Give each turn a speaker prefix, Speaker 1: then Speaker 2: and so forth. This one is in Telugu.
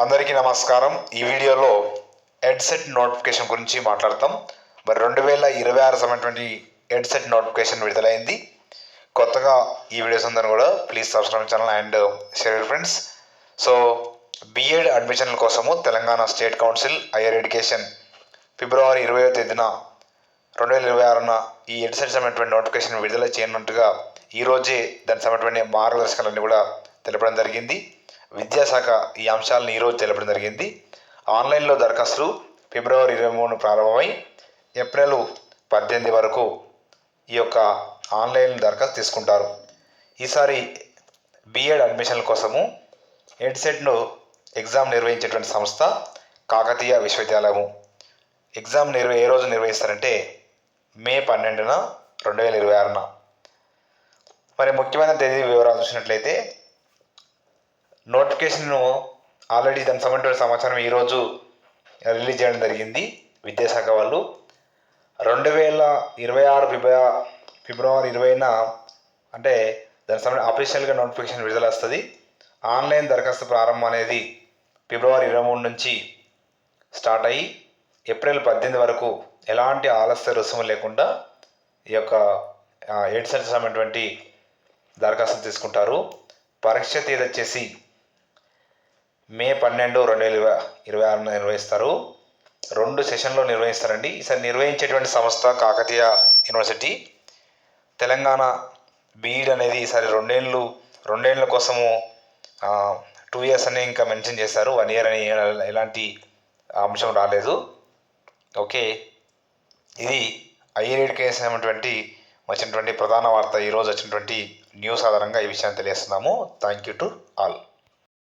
Speaker 1: అందరికీ నమస్కారం. ఈ వీడియోలో హెడ్సెట్ నోటిఫికేషన్ గురించి మాట్లాడతాం. మరి రెండు వేల ఇరవై ఆరు సంబంధించిన హెడ్సెట్ నోటిఫికేషన్ విడుదలైంది. కొత్తగా ఈ వీడియోస్ అందరూ కూడా please subscribe channel and share friends so BEd అడ్మిషన్ల కోసము Telangana state council higher education ఫిబ్రవరి ఇరవై తేదీన రెండు వేల ఇరవై ఆరున ఈ హెడ్సెట్ సంబంధించిన నోటిఫికేషన్ విడుదల చేయనున్నట్టుగా ఈరోజే దానికి సంబంధించిన మార్గదర్శకాలన్నీ కూడా తెలపడం జరిగింది. విద్యాశాఖ ఈ అంశాలను ఈరోజు తెలపడం జరిగింది. ఆన్లైన్లో దరఖాస్తులు ఫిబ్రవరి ఇరవై మూడు ప్రారంభమై ఏప్రిల్ పద్దెనిమిది వరకు ఈ యొక్క ఆన్లైన్ దరఖాస్తు తీసుకుంటారు. ఈసారి బిఎడ్ అడ్మిషన్ల కోసము హెడ్సెట్ను ఎగ్జామ్ నిర్వహించేటువంటి సంస్థ కాకతీయ విశ్వవిద్యాలయము. ఎగ్జామ్ నిర్వ ఏ రోజు నిర్వహిస్తారంటే మే పన్నెండున రెండు వేల ఇరవై ఆరున. మరి ముఖ్యమైన తేదీ వివరాలు చూసినట్లయితే నోటిఫికేషన్ ఆల్రెడీ దానికి సంబంధించిన సమాచారం ఈరోజు రిలీజ్ చేయడం జరిగింది విద్యాశాఖ వాళ్ళు. రెండు వేల ఇరవై ఆరు ఫిబ్రవరి ఫిబ్రవరి ఇరవైన అంటే దానికి సంబంధించి అఫీషియల్గా నోటిఫికేషన్ విడుదల వస్తుంది. ఆన్లైన్ దరఖాస్తు ప్రారంభం అనేది ఫిబ్రవరి ఇరవై మూడు నుంచి స్టార్ట్ అయ్యి ఏప్రిల్ పద్దెనిమిది వరకు ఎలాంటి ఆలస్య రుసుము లేకుండా ఈ యొక్క ఎయిడ్ సెంటర్ దరఖాస్తు తీసుకుంటారు. పరీక్ష తేదీ వచ్చేసి మే పన్నెండు రెండు వేల ఇరవై ఇరవై ఆరున నిర్వహిస్తారు. రెండు సెషన్లో నిర్వహిస్తారండి. ఈసారి నిర్వహించేటువంటి సంస్థ కాకతీయ యూనివర్సిటీ. తెలంగాణ బీఈడ్ అనేది ఈసారి రెండేళ్ళు రెండేళ్ళ కోసము టూ ఇయర్స్ అని ఇంకా మెన్షన్ చేశారు. వన్ ఇయర్ అని ఎలాంటి అంశం రాలేదు. ఓకే. ఇది ఐఏడ్ ఎడ్యుకేషన్ వచ్చినటువంటి ప్రధాన వార్త. ఈరోజు వచ్చినటువంటి న్యూస్ ఆధారంగా ఈ విషయాన్ని తెలియజేస్తున్నాము. Thank you to all.